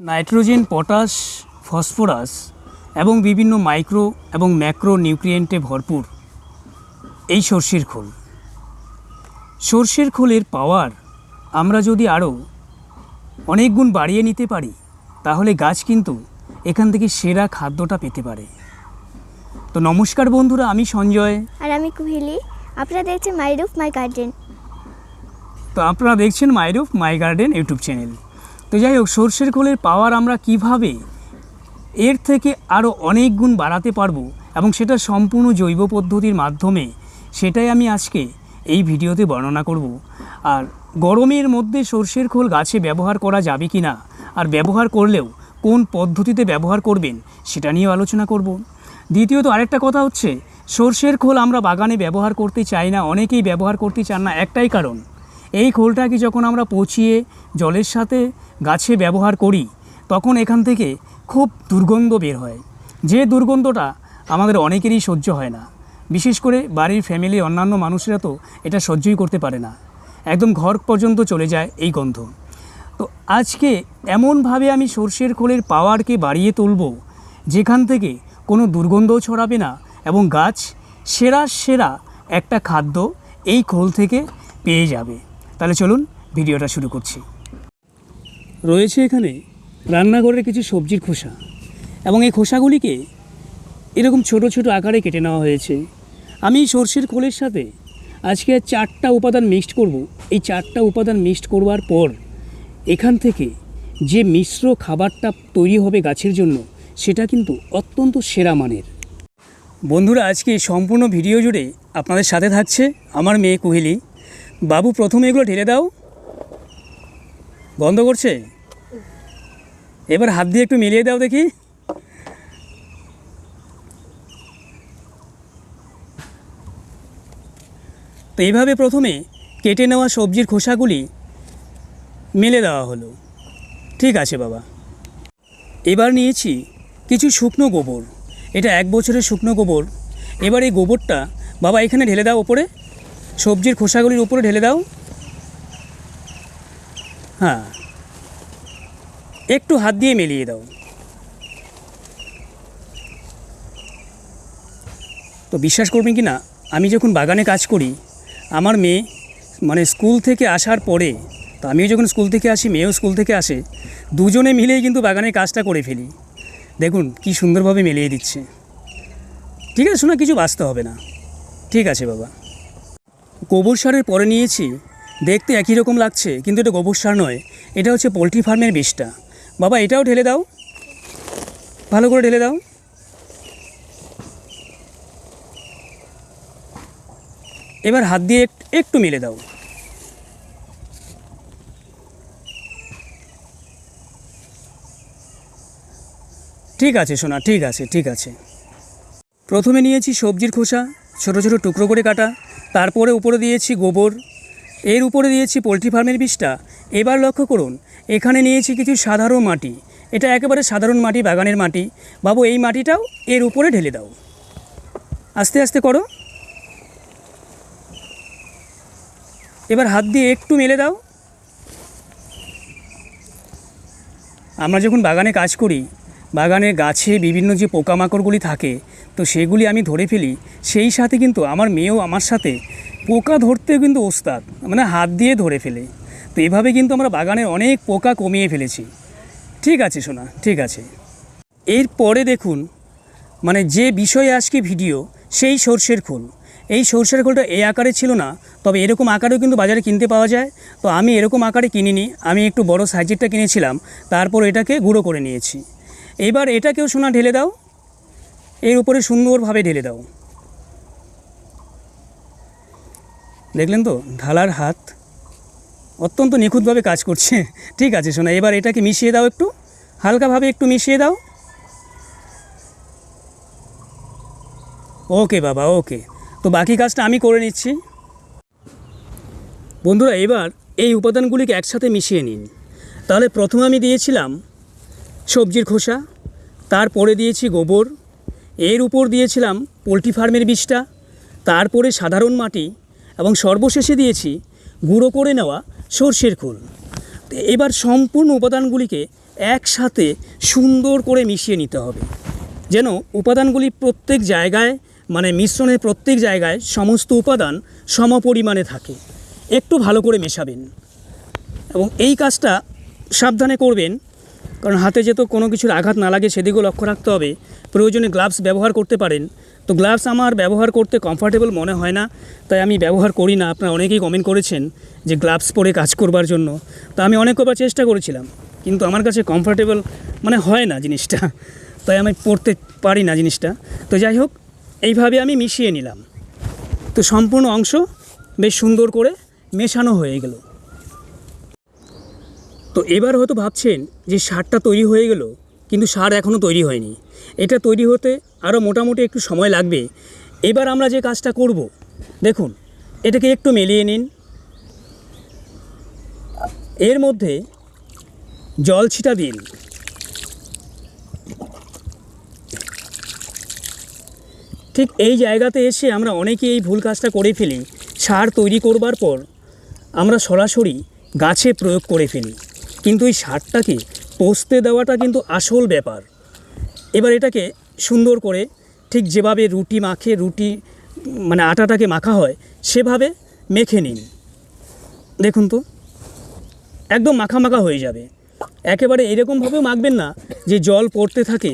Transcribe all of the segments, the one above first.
Nitrogen potash phosphorus এবং বিভিন্ন micro এবং ম্যাক্রো নিউট্রিয়েন্টে ভরপুর এই সর্ষের খোল। সর্ষের খোলের পাওয়ার আমরা যদি আরও অনেক গুণ বাড়িয়ে নিতে পারি তাহলে গাছ কিন্তু এখান থেকে সেরা খাদ্যটা পেতে পারে। তো নমস্কার বন্ধুরা আমি সঞ্জয়। আর আমি কুহিলি। আপনারা দেখছেন মাই রুফ মাই গার্ডেন। তো আপনারা দেখছেন My Roof My Garden YouTube channel. তো যাই হোক, সর্ষের খোলের পাওয়ার আমরা কীভাবে এর থেকে আরও অনেক গুণ বাড়াতে পারব এবং সেটা সম্পূর্ণ জৈব পদ্ধতির মাধ্যমে, সেটাই আমি আজকে এই ভিডিওতে বর্ণনা করব। আর গরমের মধ্যে সর্ষের খোল গাছে ব্যবহার করা যাবে কি না আর ব্যবহার করলেও কোন পদ্ধতিতে ব্যবহার করবেন, সেটা নিয়েও আলোচনা করব। দ্বিতীয়ত আরেকটা কথা হচ্ছে, সর্ষের খোল আমরা বাগানে ব্যবহার করতে চাই না, অনেকেই ব্যবহার করতে চান না, একটাই কারণ। এই খোলটাকে যখন আমরা পচিয়ে জলের সাথে গাছে ব্যবহার করি, তখন এখান থেকে খুব দুর্গন্ধ বের হয়। যে দুর্গন্ধটা আমাদের অনেকেরই সহ্য হয় না। বিশেষ করে বাড়ির ফ্যামিলি অন্যান্য মানুষেরা তো এটা সহ্যই করতে পারে না। একদম ঘর পর্যন্ত চলে যায় এই গন্ধ। তো আজকে এমনভাবে আমি সর্ষের খোলের পাওয়ারকে বাড়িয়ে তুলব, যেখান থেকে কোনো দুর্গন্ধও ছড়াবে না এবং গাছ সেরা সেরা একটা খাদ্য এই খোল থেকে পেয়ে যাবে। তাহলে চলুন ভিডিওটা শুরু করছি। রয়েছে এখানে রান্নাঘরের কিছু সবজির খোসা এবং এই খোসাগুলিকে এরকম ছোট ছোট আকারে কেটে নেওয়া হয়েছে। আমি সর্ষের খোলের সাথে আজকে চারটা উপাদান মিক্সড করব। এই চারটা উপাদান মিক্সড করবার পর এখান থেকে যে মিশ্র খাবারটা তৈরি হবে গাছের জন্য, সেটা কিন্তু অত্যন্ত সেরা মানের। বন্ধুরা, আজকে সম্পূর্ণ ভিডিও জুড়ে আপনাদের সাথে থাকছে আমার মেয়ে কুহেলি। বাবু, প্রথমে এগুলো ঢেলে দাও। গন্ধ করছে? এবার হাত দিয়ে একটু মিলিয়ে দাও দেখি। তো এইভাবে প্রথমে কেটে নেওয়া সবজির খোসাগুলি মেলে দেওয়া হলো। ঠিক আছে বাবা। এবার নিয়েছি কিছু শুকনো গোবর। এটা এক বছরের শুকনো গোবর। এবার এই গোবরটা বাবা এখানে ঢেলে দাও ওপরে। সবজির খোসাগুলির উপরে ঢেলে দাও। হ্যাঁ। একটু হাত দিয়ে মিলিয়ে দাও। তো বিশ্বাস করবেন কি না, আমি যখন বাগানে কাজ করি, আমার মেয়ে মানে স্কুল থেকে আসার পরে, তো আমিও যখন স্কুল থেকে আসি, মেয়েও স্কুল থেকে আসে, দুজনে মিলেই কিন্তু বাগানের কাজটা করে ফেলি। দেখুন কি সুন্দরভাবে মিলিয়ে দিচ্ছে। ঠিক আছে শোনা, কিছু বাঁচতে হবে না। ঠিক আছে বাবা। গোবর সারের পরে নিয়েছি। দেখতে একই রকম লাগছে, কিন্তু এটা গোবর সার নয়। এটা হচ্ছে পোলট্রি ফার্মের বিষটা। বাবা, এটাও ঢেলে দাও। ভালো করে ঢেলে দাও। এবার হাত দিয়ে এক- একটু মেলে দাও। ঠিক আছে, সোনা, ঠিক আছে ঠিক আছে। প্রথমে নিয়েছি সবজির খোসা, ছোট ছোট টুকরো করে কাটা। তারপরে উপরে দিয়েছি গোবর, এর উপরে দিয়েছি পোলট্রি ফার্মের বীজটা। এবার লক্ষ্য করুন, এখানে নিয়েছি কিছু সাধারণ মাটি। এটা একেবারে সাধারণ মাটি, বাগানের মাটি। বাবু, এই মাটিটাও এর উপরে ঢেলে দাও। আস্তে আস্তে করো। এবার হাত দিয়ে একটু মেলে দাও। আমরা যখন বাগানে কাজ করি বাগানের গাছে বিভিন্ন যে পোকামাকড়গুলি থাকে, তো সেগুলি আমি ধরে ফেলি। সেই সাথে কিন্তু আমার মেয়েও আমার সাথে পোকা ধরতেও কিন্তু ওস্তাদ মানে হাত দিয়ে ধরে ফেলে। তো এভাবে কিন্তু আমরা বাগানে অনেক পোকা কমিয়ে ফেলেছি। ঠিক আছে সোনা, ঠিক আছে। এরপরে দেখুন মানে যে বিষয়ে আজকে ভিডিও, সেই সর্ষের খোল। এই সর্ষের খোলটা এই আকারে ছিল না, তবে এরকম আকারেও কিন্তু বাজারে কিনতে পাওয়া যায়। তো আমি এরকম আকারে কিনিনি, আমি একটু বড় সাইজেরটা কিনেছিলাম, তারপর এটাকে গুঁড়ো করে নিয়েছি। এবার এটাকেও সোনা ঢেলে দাও। এর উপরে সুন্দরভাবে ঢেলে দাও। দেখলেন তো, ঢালার হাত অত্যন্ত নিখুঁতভাবে কাজ করছে। ঠিক আছে সোনা, এবার এটাকে মিশিয়ে দাও একটু। হালকাভাবে একটু মিশিয়ে দাও। ওকে বাবা, ওকে। তো বাকি কাজটা আমি করে নিচ্ছি। বন্ধুরা, এবার এই উপাদানগুলিকে একসাথে মিশিয়ে নিন। তাহলে প্রথমে আমি দিয়েছিলাম সবজির খোসা তারপরে দিয়েছি গোবর, এর উপর দিয়েছিলাম পোলট্রি ফার্মের বীজটা তারপরে সাধারণ মাটি এবং সর্বশেষে দিয়েছি গুঁড়ো করে নেওয়া সর্ষের খোল। এবার সম্পূর্ণ উপাদানগুলিকে একসাথে সুন্দর করে মিশিয়ে নিতে হবে। যেন উপাদানগুলি প্রত্যেক জায়গায় মানে মিশ্রণের প্রত্যেক জায়গায় সমস্ত উপাদান সমপরিমাণে থাকে। একটু ভালো করে মেশাবেন। এবং এই কাজটা সাবধানে করবেন। কারণ হাতে যেহেতু কোনো কিছুর আঘাত না লাগে, সেদিকেও লক্ষ্য রাখতে হবে। প্রয়োজনে গ্লাভস ব্যবহার করতে পারেন। তো গ্লাভস আমার ব্যবহার করতে কমফর্টেবল মনে হয় না, তাই আমি ব্যবহার করি না। আপনারা অনেকেই কমেন্ট করেছেন যে গ্লাভস পরে কাজ করবার জন্য। তো আমি অনেক কবার চেষ্টা করেছিলাম, কিন্তু আমার কাছে কমফর্টেবল মানে হয় না জিনিসটা। তাই আমি পড়তে পারি না জিনিসটা। তো যাই হোক, এইভাবে আমি মিশিয়ে নিলাম। তো সম্পূর্ণ অংশ বেশ সুন্দর করে মেশানো হয়ে গেল। তো এবার হয়তো ভাবছেন যে সারটা তৈরি হয়ে গেল, কিন্তু সার এখনও তৈরি হয়নি। এটা তৈরি হতে আরও মোটামুটি একটু সময় লাগবে। এবার আমরা যে কাজটা করব, দেখুন, এটাকে একটু মেলিয়ে নিন। এর মধ্যে জল ছিটা দিন। ঠিক এই জায়গাতে এসে আমরা অনেকে এই ভুল কাজটা করে ফেলি। সার তৈরি করবার পর আমরা সরাসরি গাছে প্রয়োগ করে ফেলি। কিন্তু এই সারটাকে পোস্তে দেওয়াটা কিন্তু আসল ব্যাপার। এবার এটাকে সুন্দর করে ঠিক যেভাবে রুটি মাখে, রুটি মানে আটাটাকে মাখা হয়, সেভাবে মেখে নিন। দেখুন তো, একদম মাখা মাখা হয়ে যাবে। একেবারে এরকমভাবেও মাখবেন না যে জল পড়তে থাকে,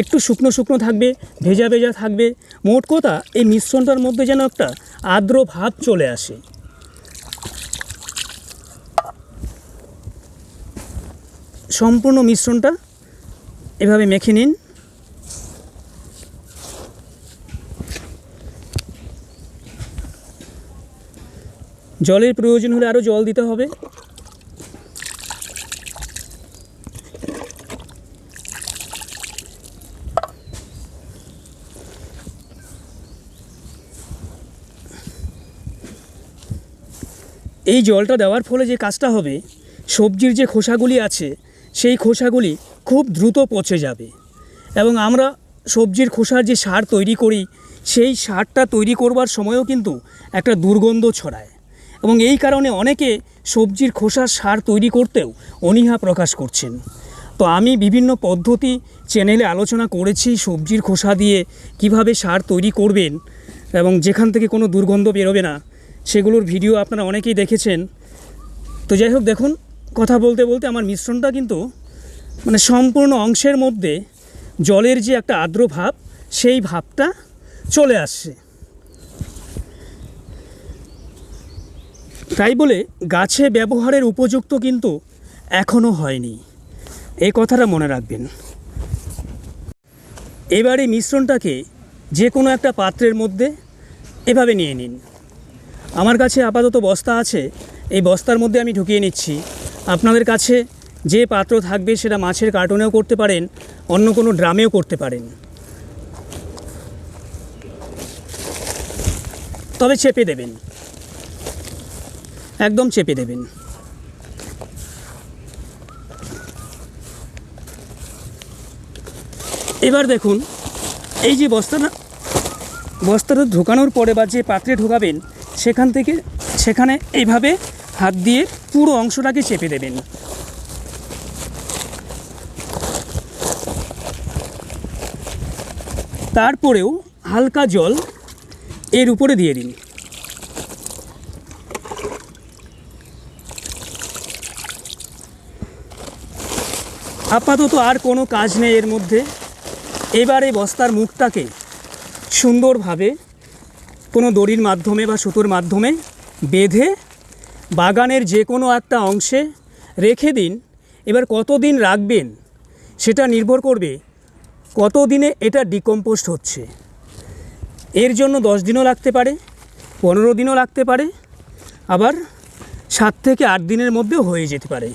একটু শুকনো শুকনো থাকবে, ভেজা ভেজা থাকবে। মোট কথা, এই মিশ্রণটার মধ্যে যেন একটা আর্দ্র ভাব চলে আসে। সম্পূর্ণ মিশ্রণটা এভাবে মেখে নিন। জলের প্রয়োজন হলে আরও জল দিতে হবে। এই জলটা দেওয়ার ফলে যে কাজটা হবে, সবজির যে খোসাগুলি আছে সেই খোসাগুলি খুব দ্রুত পচে যাবে। এবং আমরা সবজির খোসার যে সার তৈরি করি, সেই সারটা তৈরি করবার সময়ও কিন্তু একটা দুর্গন্ধ ছড়ায়। এবং এই কারণে অনেকে সবজির খোসার সার তৈরি করতেও অনীহা প্রকাশ করছেন। তো আমি বিভিন্ন পদ্ধতি চ্যানেলে আলোচনা করেছি সবজির খোসা দিয়ে, কীভাবে সার তৈরি করবেন এবং যেখান থেকে কোনো দুর্গন্ধ বেরোবে না, সেগুলোর ভিডিও আপনারা অনেকেই দেখেছেন। তো যাই হোক, দেখুন কথা বলতে বলতে আমার মিশ্রণটা কিন্তু মানে সম্পূর্ণ অংশের মধ্যে জলের যে একটা আর্দ্র ভাব, সেই ভাবটা চলে আসছে। তাই বলে গাছে ব্যবহারের উপযুক্ত কিন্তু এখনও হয়নি। এই কথাটা মনে রাখবেন। এবার এই মিশ্রণটাকে যে কোনো একটা পাত্রের মধ্যে এভাবে নিয়ে নিন। আমার কাছে আপাতত বস্তা আছে, এই বস্তার মধ্যে আমি ঢুকিয়ে নিচ্ছি। আপনাদের কাছে যে পাত্র থাকবে সেটা মাছের কার্টুনেও করতে পারেন, অন্য কোনো ড্রামেও করতে পারেন। তবে চেপে দেবেন। একদম চেপে দেবেন। এবার দেখুন, এই যে বস্তাটা বস্তাটা ঢোকানোর পরে বা যে পাত্রে ঢোকাবেন, সেখান থেকে, সেখানে এইভাবে হাত দিয়ে পুরো অংশটাকে চেপে দেবেন। তারপরেও হালকা জল এর উপরে দিয়ে দিন। আপাতত আর কোনো কাজ নেই এর মধ্যে। এবারে বস্তার মুখটাকে সুন্দরভাবে কোনো দড়ির মাধ্যমে বা সুতোর মাধ্যমে বেঁধে বাগানের যে কোনো একটা অংশে রেখে দিন, এবার কতদিন রাখবেন সেটা নির্ভর করবে কত দিনে এটা ডিকম্পোস্ট হচ্ছে। এর জন্য দশ দিনও লাগতে পারে, পনেরো দিনও লাগতে পারে, আবার সাত থেকে আট দিনের মধ্যেও হয়ে যেতে পারে।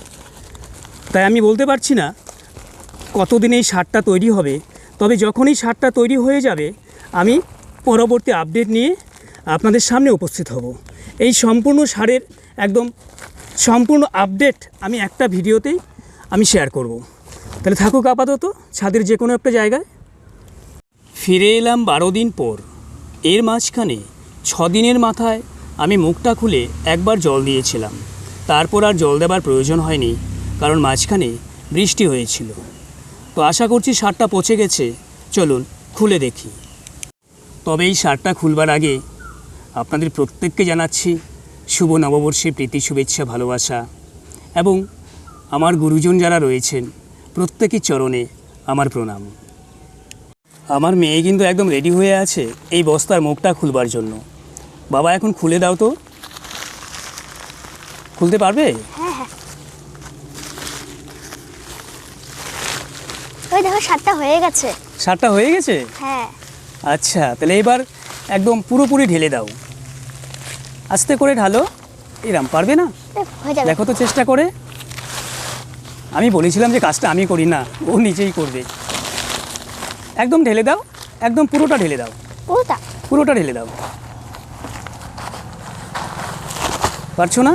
তাই আমি বলতে পারছি না কতদিনে এই সারটা তৈরি হবে, তবে যখনই সারটা তৈরি হয়ে যাবে, আমি পরবর্তী আপডেট নিয়ে আপনাদের সামনে উপস্থিত হব। এই সম্পূর্ণ সারের একদম সম্পূর্ণ আপডেট আমি একটা ভিডিওতেই আমি শেয়ার করব। তাহলে থাকুক আপাতত, ছাদের যে কোনো একটা জায়গায়। ফিরে এলাম বারো দিন পর। এর মাঝখানে ছ দিনের মাথায় আমি মুখটা খুলে একবার জল দিয়েছিলাম। তারপর আর জল দেবার প্রয়োজন হয়নি, কারণ মাঝখানে বৃষ্টি হয়েছিল। তো আশা করছি সারটা পচে গেছে। চলুন খুলে দেখি। তবে এই সারটা খুলবার আগে আপনাদের প্রত্যেককে জানাচ্ছি শুভ নববর্ষে প্রীতি শুভেচ্ছা ভালোবাসা। এবং আমার গুরুজন যারা রয়েছেন প্রত্যেকের চরণে আমার প্রণাম। আমার মেয়ে কিন্তু একদম রেডি হয়ে আছে এই বস্তার মুখটা খুলবার জন্য। বাবা এখন খুলে দাও তো। খুলতে পারবে? হ্যাঁ হ্যাঁ। ওই দেখো সাতটা হয়ে গেছে। সারটা হয়ে গেছে? হ্যাঁ। আচ্ছা তাহলে এবার একদম পুরোপুরি ঢেলে দাও। আস্তে করে ঢালো। এরাম পারবে না? দেখো তো চেষ্টা করে। আমি বলেছিলাম যে কাজটা আমি করি না ও নিজেই করবে। একদম ঢেলে দাও একদম পুরোটা ঢেলে দাও। পুরোটা? পুরোটা ঢেলে দাও। পারছ না?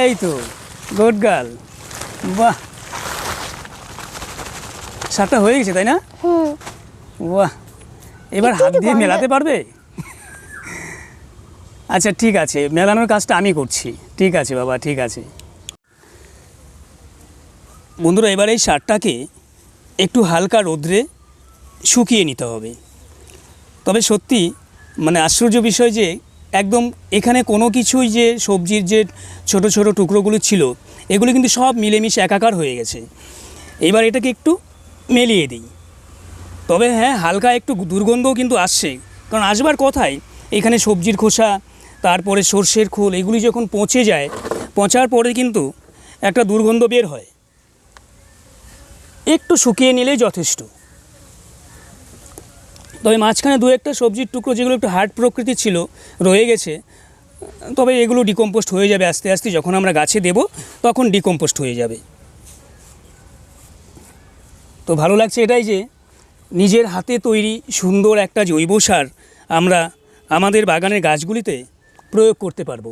এই তো গুড গার্ল বাহ। সারটা হয়ে গেছে তাই না? বাহ। এবার হাত দিয়ে মেলাতে পারবে? আচ্ছা ঠিক আছে। মেলানোর কাজটা আমি করছি। ঠিক আছে, বাবা, ঠিক আছে। বন্ধুরা, এবার এই সারটাকে একটু হালকা রোদ্রে শুকিয়ে নিতে হবে। তবে সত্যি মানে আশ্চর্য বিষয় যে, একদম এখানে কোনো কিছুই যে, সবজির যে, ছোট ছোট টুকরোগুলো ছিল, এগুলো কিন্তু সব মিলেমিশে একাকার হয়ে গেছে। এবার এটাকে একটু মেলিয়ে দিই। তবে হ্যাঁ হালকা একটু দুর্গন্ধও কিন্তু আসছে। কারণ আসবার কথাই এখানে সবজির খোসা তারপরে সর্ষের খোল, এগুলি যখন পচে যায়, পচার পরে কিন্তু একটা দুর্গন্ধ বের হয়। একটু শুকিয়ে নিলেই যথেষ্ট। তবে মাঝখানে দু একটা সবজির টুকরো যেগুলো একটু হার্ড প্রকৃতির ছিল, রয়ে গেছে। তবে এগুলো ডিকম্পোস্ট হয়ে যাবে আস্তে আস্তে, যখন আমরা গাছে দেব, তখন ডিকম্পোস্ট হয়ে যাবে। তো ভালো লাগছে এটাই যে, নিজের হাতে তৈরি সুন্দর একটা জৈব সার আমরা আমাদের বাগানের গাছগুলিতে প্রয়োগ করতে পারব।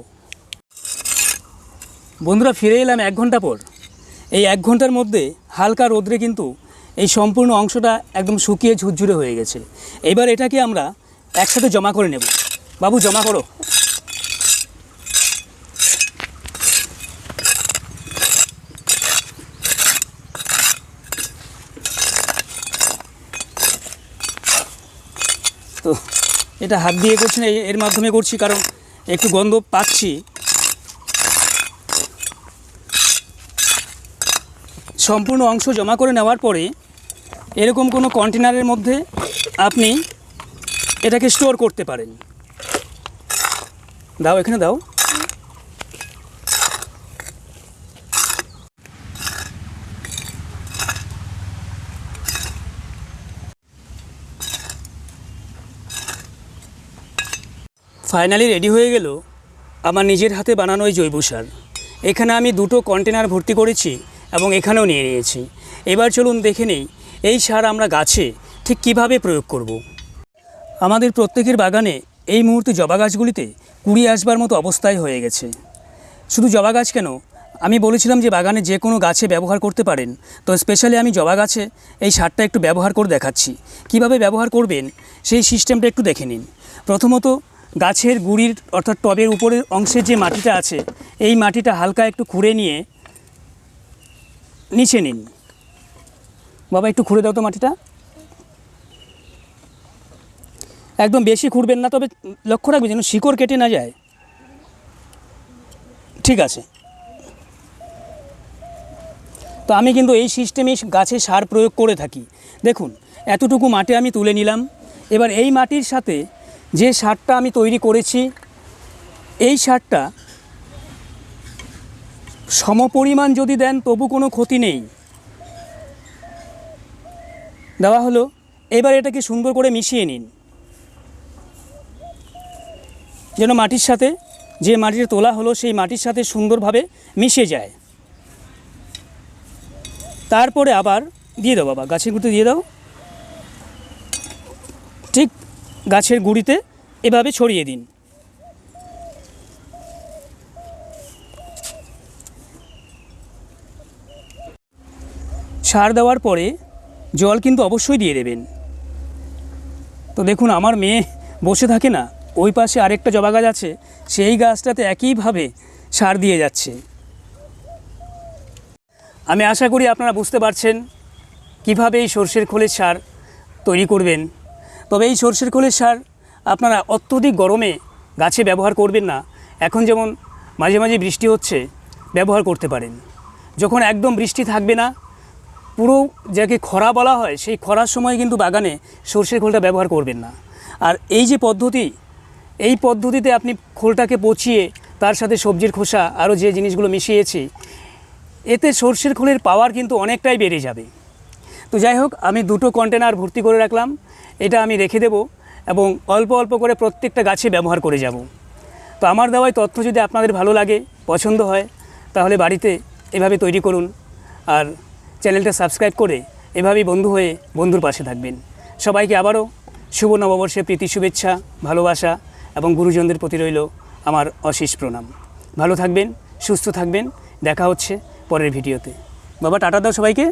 বন্ধুরা, ফিরে এলাম এক ঘণ্টা পর। এই এক ঘণ্টার মধ্যে হালকা রোদ্রে কিন্তু এই সম্পূর্ণ অংশটা একদম শুকিয়ে ঝুরঝুরে হয়ে গেছে। এবার এটাকে আমরা একসাথে জমা করে নেব। বাবু, জমা করো। তো এটা হাত দিয়ে করছি না, এর মাধ্যমে করছি, কারণ একটু গন্ধ পাচ্ছি। সম্পূর্ণ অংশ জমা করে নেওয়ার পরে এরকম কোনো কন্টেনারের মধ্যে আপনি এটাকে স্টোর করতে পারেন। দাও, এখানে দাও। ফাইনালি রেডি হয়ে গেল আমার নিজের হাতে বানানো এই জৈব সার। এখানে আমি দুটো কন্টেনার ভর্তি করেছি এবং এখানেও নিয়ে নিয়েছি। এবার চলুন দেখে নেই, এই সার আমরা গাছে ঠিক কীভাবে প্রয়োগ করব। আমাদের প্রত্যেকের বাগানে এই মুহূর্তে জবা গাছগুলিতে কুড়ি আসবার মতো অবস্থায় হয়ে গেছে। শুধু জবা গাছ কেন? আমি বলেছিলাম যে বাগানে যে কোনো গাছে ব্যবহার করতে পারেন। তো স্পেশালি আমি জবা গাছে এই সারটা একটু ব্যবহার করে দেখাচ্ছি। কীভাবে ব্যবহার করবেন সেই সিস্টেমটা একটু দেখে নিন। প্রথমত গাছের গুড়ির অর্থাৎ টবের উপরের অংশের যে মাটিটা আছে, এই মাটিটা হালকা একটু খুঁড়ে নিয়ে নিচে নিন। বাবা, একটু খুঁড়ে দাও তো মাটিটা। একদম বেশি খুঁড়বেন না, তবে লক্ষ্য রাখবেন যেন শিকড় কেটে না যায়। ঠিক আছে। তো আমি কিন্তু এই সিস্টেমে গাছে সার প্রয়োগ করে থাকি। দেখুন, এতটুকু মাটি আমি তুলে নিলাম। এবার এই মাটির সাথে যে সারটা আমি তৈরি করেছি, এই সারটা সমপরিমাণ যদি দেন তবু কোনো ক্ষতি নেই। দেওয়া হলো, এবার এটাকে সুন্দর করে মিশিয়ে নিন। যেন মাটির সাথে, যে মাটির তোলা হলো, সেই মাটির সাথে সুন্দরভাবে মিশে যায়। তারপরে আবার দিয়ে দাও বাবা, গাছের গুঁড়িতে দিয়ে দাও। ঠিক গাছের গুঁড়িতে এভাবে ছড়িয়ে দিন। সার দেওয়ার পরে জল কিন্তু অবশ্যই দিয়ে দেবেন। তো দেখুন, আমার মেয়ে বসে থাকে না, ওই পাশে আরেকটা জবা গাছ আছে, সেই গাছটাতে একইভাবে সার দিয়ে যাচ্ছে। আমি আশা করি আপনারা বুঝতে পারছেন কীভাবে এই সর্ষের খোলের সার তৈরি করবেন। তবে এই সর্ষের খোলের সার আপনারা অত্যধিক গরমে গাছে ব্যবহার করবেন না। এখন যেমন মাঝে মাঝে বৃষ্টি হচ্ছে, ব্যবহার করতে পারেন। যখন একদম বৃষ্টি থাকবে না, পুরো যাকে খরা বলা হয়, সেই খরার সময় কিন্তু বাগানে সর্ষের খোলটা ব্যবহার করবেন না। আর এই যে পদ্ধতি, এই পদ্ধতিতে আপনি খোলটাকে পচিয়ে তার সাথে সবজির খোসা আরও যে জিনিসগুলো মিশিয়েছি, এতে সর্ষের খোলের পাওয়ার কিন্তু অনেকটাই বেড়ে যাবে। তো যাই হোক, আমি দুটো কন্টেনার ভর্তি করে রাখলাম। এটা আমি রেখে দেব এবং অল্প অল্প করে প্রত্যেকটা গাছে ব্যবহার করে যাব। তো আমার দেওয়াই তথ্য যদি আপনাদের ভালো লাগে, পছন্দ হয়, তাহলে বাড়িতে এভাবে তৈরি করুন। আর চ্যানেলটা সাবস্ক্রাইব করে এভাবেই বন্ধু হয়ে বন্ধুর পাশে থাকবেন। সবাইকে আবারও শুভ নববর্ষে প্রীতি, শুভেচ্ছা, ভালোবাসা এবং গুরুজনদের প্রতি রইল আমার অশেষ প্রণাম। ভালো থাকবেন, সুস্থ থাকবেন। দেখা হচ্ছে পরের ভিডিওতে। বাবা, টাটা দাও সবাইকে।